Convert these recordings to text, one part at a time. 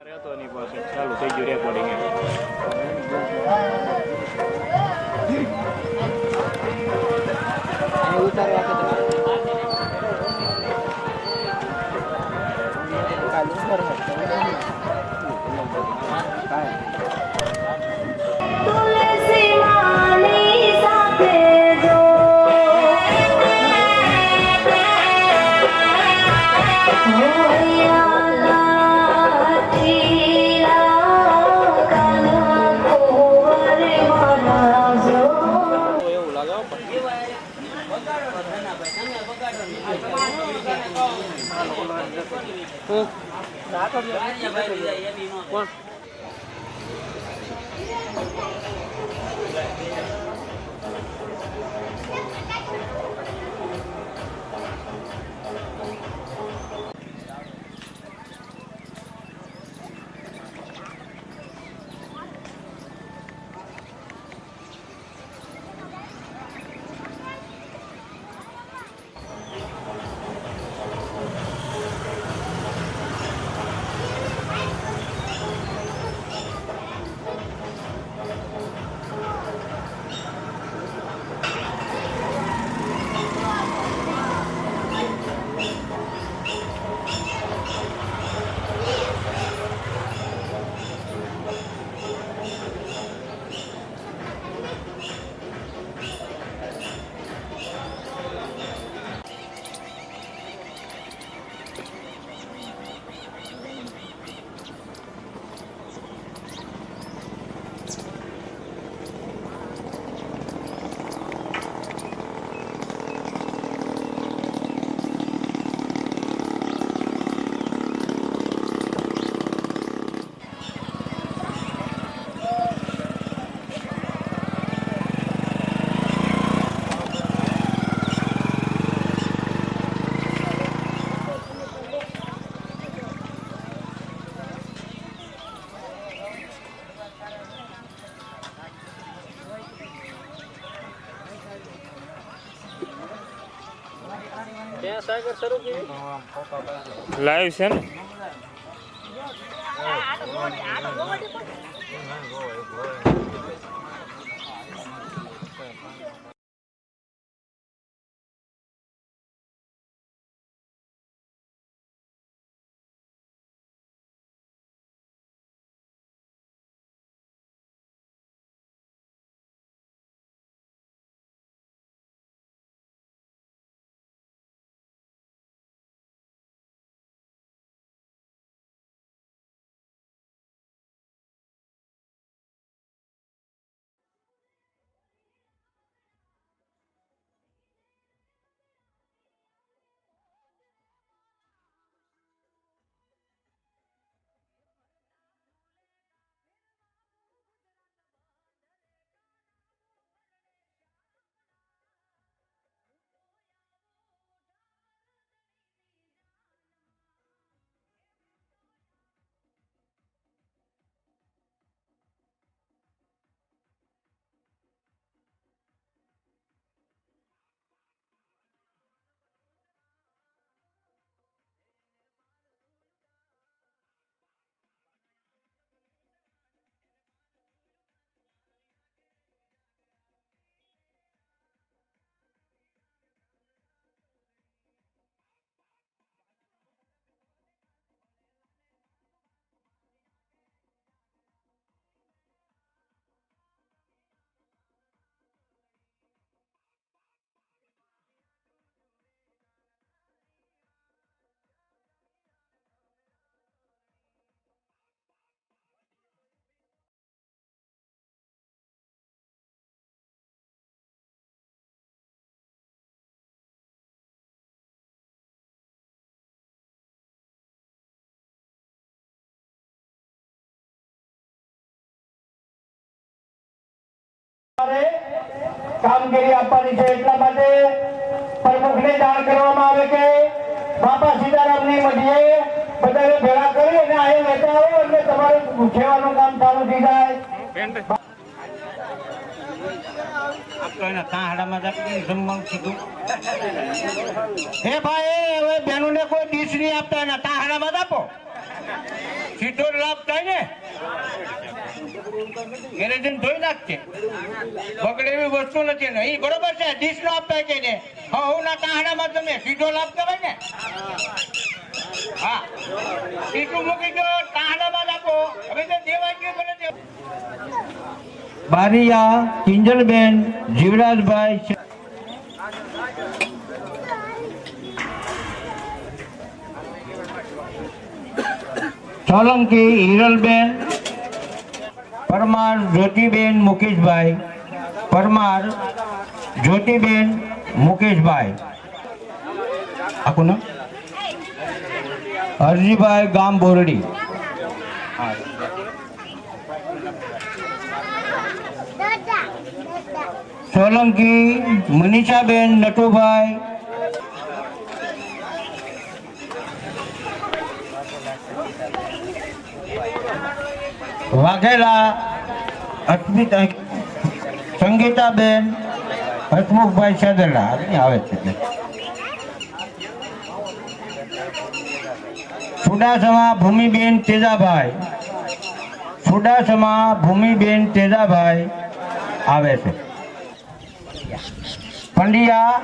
રહેતો નહીં પાછું ચાલુ થઈ ગયું રેકોર્ડિંગ તુલસી કોણ? લાઈવ છે ને? કામગીરી આપવાની છે એટલા માટે પ્રમુખને જાણ કરવામાં આવે કે બાપા સીતારામની મઢીએ બધાને ભેળા કરી અને અહીંયા લેતા આવો એટલે તમારું પૂછવાનું કામ ચાલુ થઈ જાય. હે ભાઈ હવે બહેનોને કોઈ ડીશ નહીં આપતા એના તાંહડામાં જ આપો. સીધો લાભ થાય ને? ગેરેજન ધોઈ નાખશે બગડે એવી વસ્તુ નથી ઈ બરોબર છે, ડીશ નો આપતા છે ને હા ના તમે સીધો લાભ કરાય ને? હા. સીધું મૂકી દો તાંહડામાં આપો. હવે તો દેવા ગયું ભલે દેવા બારિયા, કિંજલબેન, જીવરાજભાઈ સોલંકી હિરલબેન, પરમાર જ્યોતિબેન મુકેશભાઈ, પરમાર જ્યોતિબેન મુકેશભાઈ. આખું નામ? હરજીભાઈ ગામ બોરડી. સોલંકી મનીષાબેન નટુભાઈ વાઘેલા સંગીતાબેન, હસમુખભાઈ સદરલા આવે છે. સુડાસમા ભૂમિબેન તેજાભાઈ. સુડાસમા ભૂમિબેન તેજાભાઈ આવે છે. પંડિયા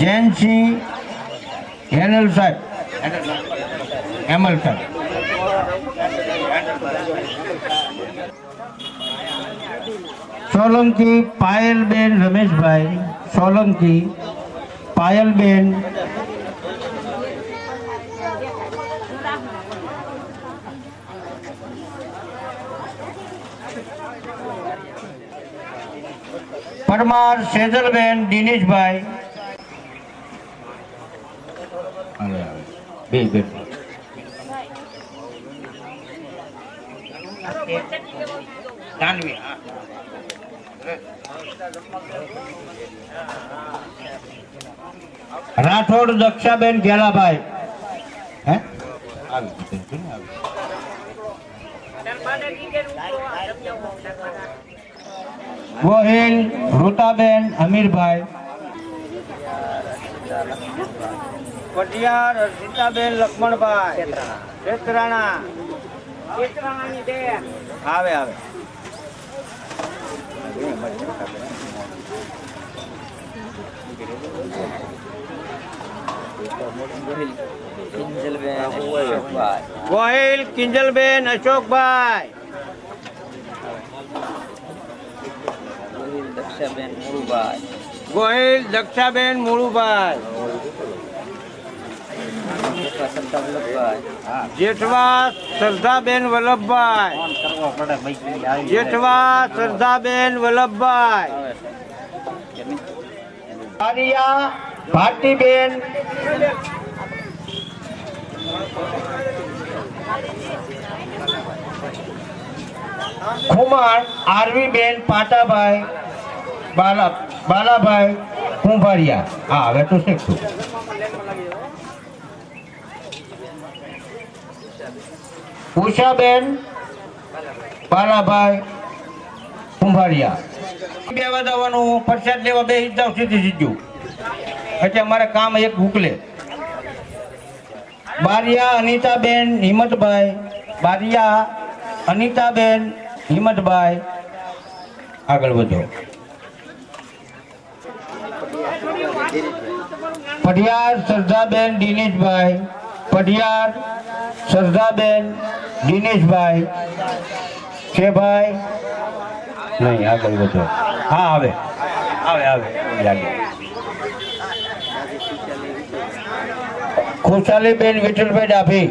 જૈનસિંહ હેનલ સાહેબ. હેમલ સાહેબ. સોલંકી પાયલબેન રમેશભાઈ સોલંકી પાયલબેન પરમાર સેજલબેન દિનેશભાઈ બે જાનવી. રાઠોડ દક્ષાબેન ગેલાભાઈ. હે. ગોહિલ રૂતાબેન અમીરભાઈ. પટિયાર સીતાબેન લક્ષ્મણભાઈ. શેતરાણા આવે આવે. ગોહિલ કિંજલબેન અશોકભાઈ. ગોહિલ દક્ષાબેન મુળુભાઈ જેઠવા સરદાબેન વલ્લભભાઈ. જેઠવા સરદાબેન વલ્લભભાઈ. ભારતીબેન ખુમાણ આરવીબેન પાટાભાઈ. બાલા બાલાભાઈ કુંભારિયા. હા હવે તો શીખશું ઉષાબેન, બાલાભાઈ, કુંભારિયા. બે વધારવાનું પ્રસાદ લેવા બે જાવ સીધી સીધું. એટલે અમારે કામ એક ઉકલે. બારિયા, અનિતાબેન, હિંમતભાઈ. બારિયા, અનિતાબેન, હિંમતભાઈ. આગળ વધો. પઢિયાર, શ્રદ્ધાબેન, દિનેશભાઈ. પઢિયાર શ્રદ્ધાબેન દિનેશભાઈ છે ભાઈ? નહીં, આગળ વધો. હા, આવે. આવે આવે. ખુશાલીબેન વિઠ્ઠલભાઈ ડાભી.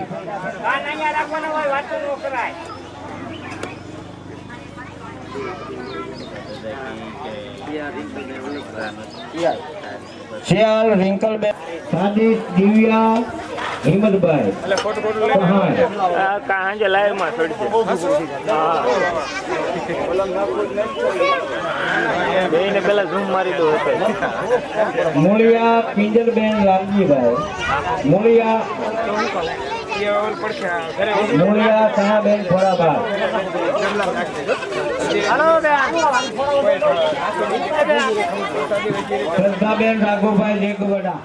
શિયાલ રિંકલબેન. સાદિશ દિવ્યા હિંમતભાઈ પેલા ઝૂમ મારી દો મૂળિયા કિંજલબેન લાલજીભાઈ. મૂળિયા લોહિયા સનાબેન ખોરાબા શ્રદ્ધાબેન રાઘુભાઈ લેગવડા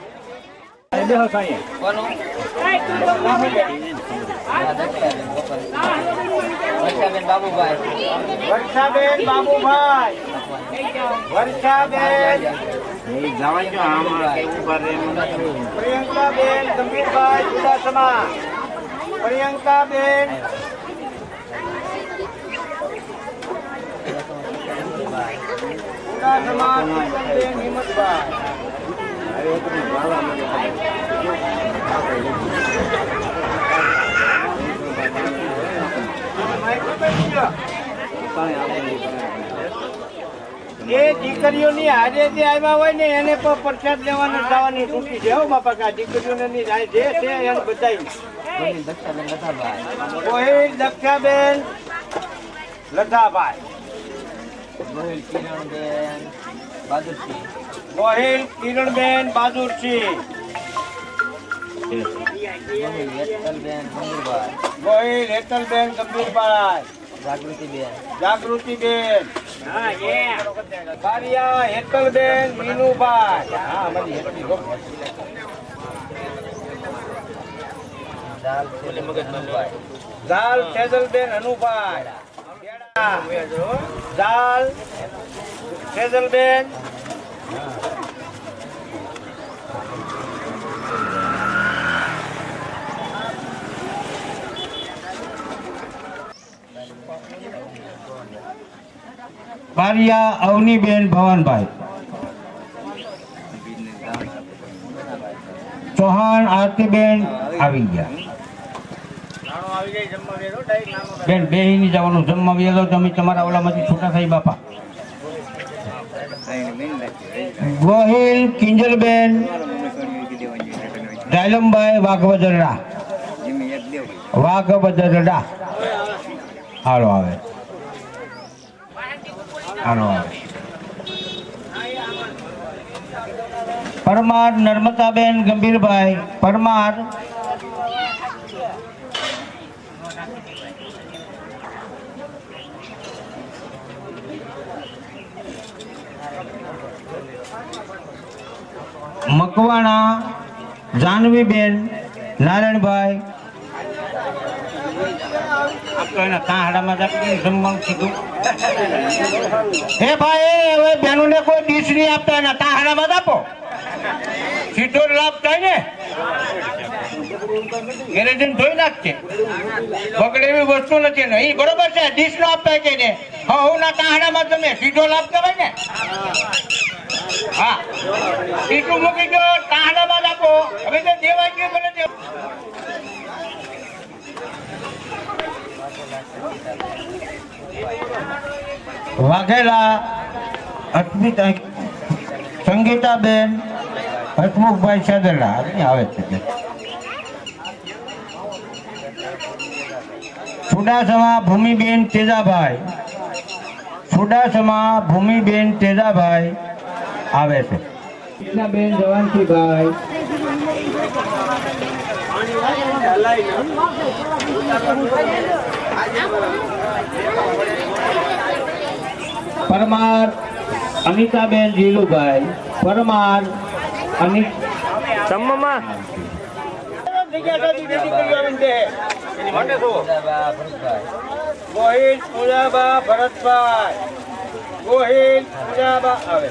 વર્ષાબેન બાબુભાઈ. વર્ષાબેન પ્રિયંકાબેન ગંભીરભાઈ ચુડાસમા પ્રિયંકાબેન. ચુડાસમા હિંમતભાઈ. એ દીકરીઓની હારે જે આવ્યા હોય ને એને પણ પ્રસાદ લેવાનો જવાની છૂટી છે. હો બાપા કા દીકરીઓને જે છે એને બધાય. ગોહિલ કિરણબેન બહાદુરસિંહ ગોહિલ કિરણબેન બહાદુરસિંહ ગોહિલ હેતલબેન ગંભીરભાઈ જાગૃતિબેન. બારિયા હેતલબેન મીનુભાઈ. હા મારી હેતલી. જાલ ફેઝલબેન હનુભાઈ જાલ ફેઝલબેન પારિયા અવનીબેન ભવનભાઈ. ચૌહાણ આરતીબેન આવી ગયા. બેન, બે ની જવાનું. જમવા વેલો તમે તમારા ઓલામાંથી છૂટા થઈ બાપા. ગોહિલ, કિંજલબેન ડાયલમભાઈ વાઘવદરડા વાઘવદરડા હાલો આવે. હાલો આવે. પરમાર, નર્મદાબેન, ગંભીરભાઈ. પરમાર મકવાણા જાનવીબેન નારાયણભાઈ. હે ભાઈ હવે બહેનોને કોઈ ડીશ નહીં આપતા એના તાંહડામાં જ આપો. સીધો લાભ થાય ને ઘરે જઈને ધોઈ નાખશે બગડે એવી વસ્તુ નથી ને એ બરોબર છે ડીશ નો આપતા કે ને હું ના તાંહડામાં તમે સીધો લાભ કહેવાય ને. હા. મૂકી દો તાંહડામાં જ આપો. હવે તો દેવા ગયું મને દેવ વાઘેલા, અસ્મિતા, સંગીતાબેન, હસમુખભાઈ સાદેલા આવે છે. સુડાસમા ભૂમિબેન તેજાભાઈ. સુડાસમા ભૂમિબેન તેજાભાઈ. આવે છે. કૃષ્ણાબેન જવાનસીભાઈ પરમાર અનિતાબેન જીલુભાઈ. પરમાર અનિત ગોહિલ પૂજાબા ભરતભાઈ. ગોહિલ પૂજાબા આવે.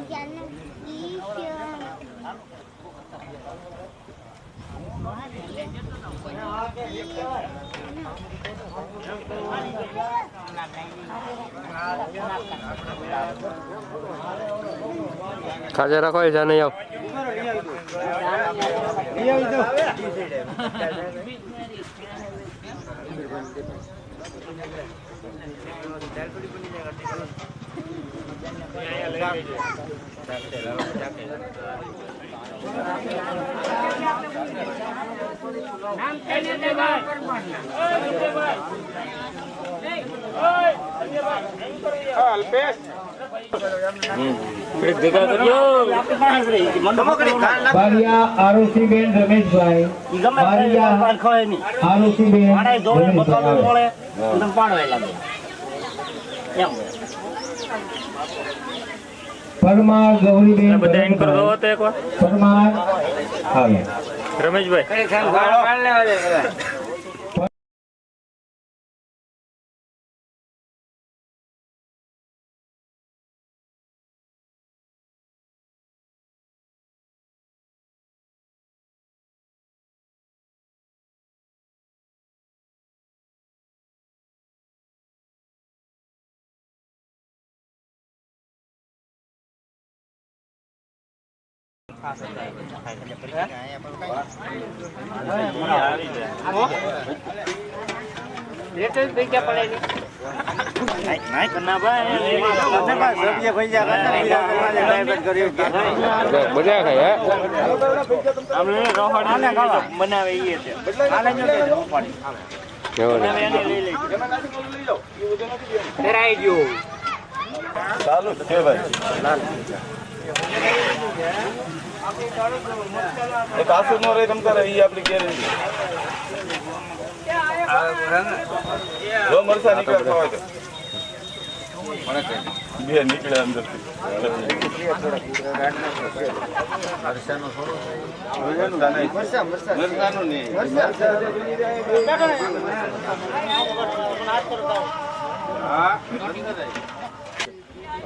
ખાજા રાખો જા નહીં આવ. રમેશભાઈ બારિયા રમેશભાઈ. પરમાર ગૌરીબેન બધા એન્કર ગયો. તો એકવાર. પરમાર રમેશભાઈ. બધા ખાય બનાવે છે ગયું એક કાસુ નો રે તમ તારે ઈ આપણી ગેરંટી જો મરસા નીકળે ખવાય તો. બે નીકળે અંદર મરસાનું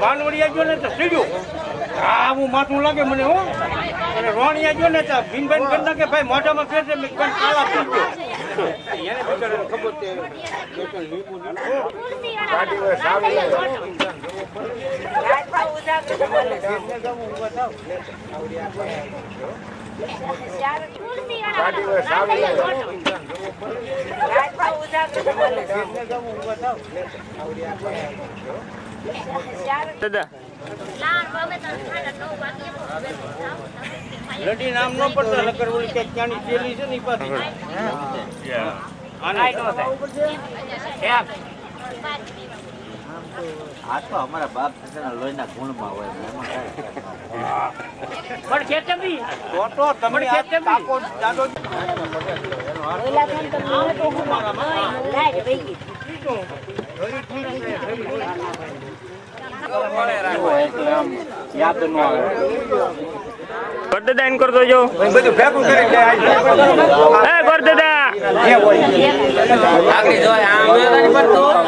ભાનવડિયા જો ને તો સીડ્યું. આવું માથું લાગે મને હો. અને રોણિયા જો ને તો ભીનભાઈ કરી નાખે ભાઈ મોઢામાં ફેરશે મેં પીજો એને બિચારાને ખબર છે દાદા લડી નામ ન પડતા નકર ઓલી ક્યાંક ત્યાંની ચેલી છે ને ઈ પાછી. આને આ તો અમારા બાપ દાદાના લોહીના ગુણમાં હોય પણ ખેતબી તો તો તમે આ કાકો દાદો યાદ ન આવે ગોરદાદા એન્કર દો જો બધું ભેગું કરી એ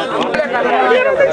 એમ હા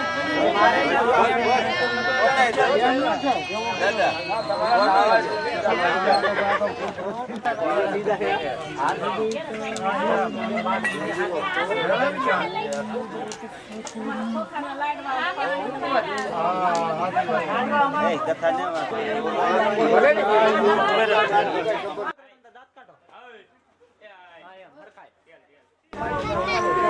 બીજું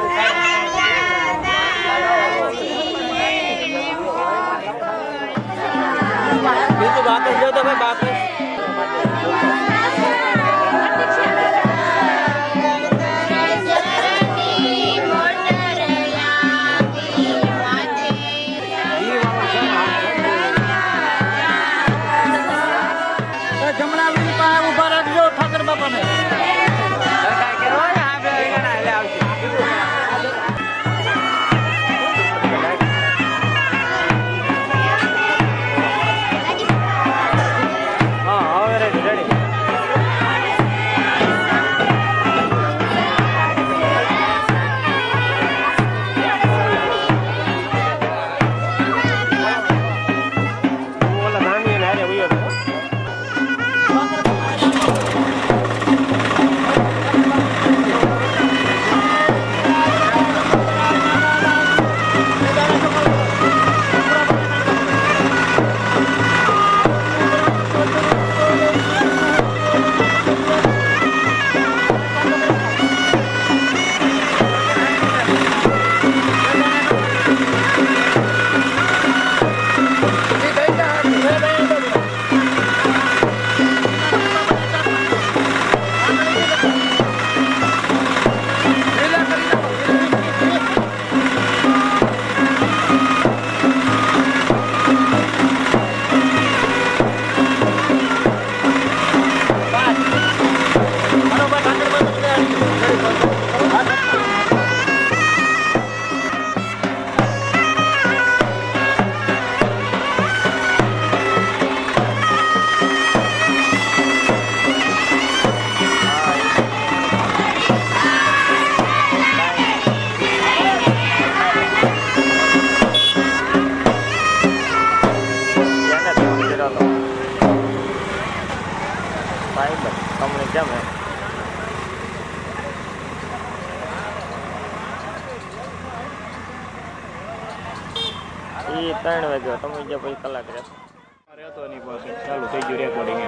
બાકી જો તમે બાકી ભાઈ તમને કેમ એ ત્રણ વાગ્યો, તમે જે પછી કલાક રહેતો નહીં પાછું ચાલુ થઈ ગયું રેકોર્ડિંગ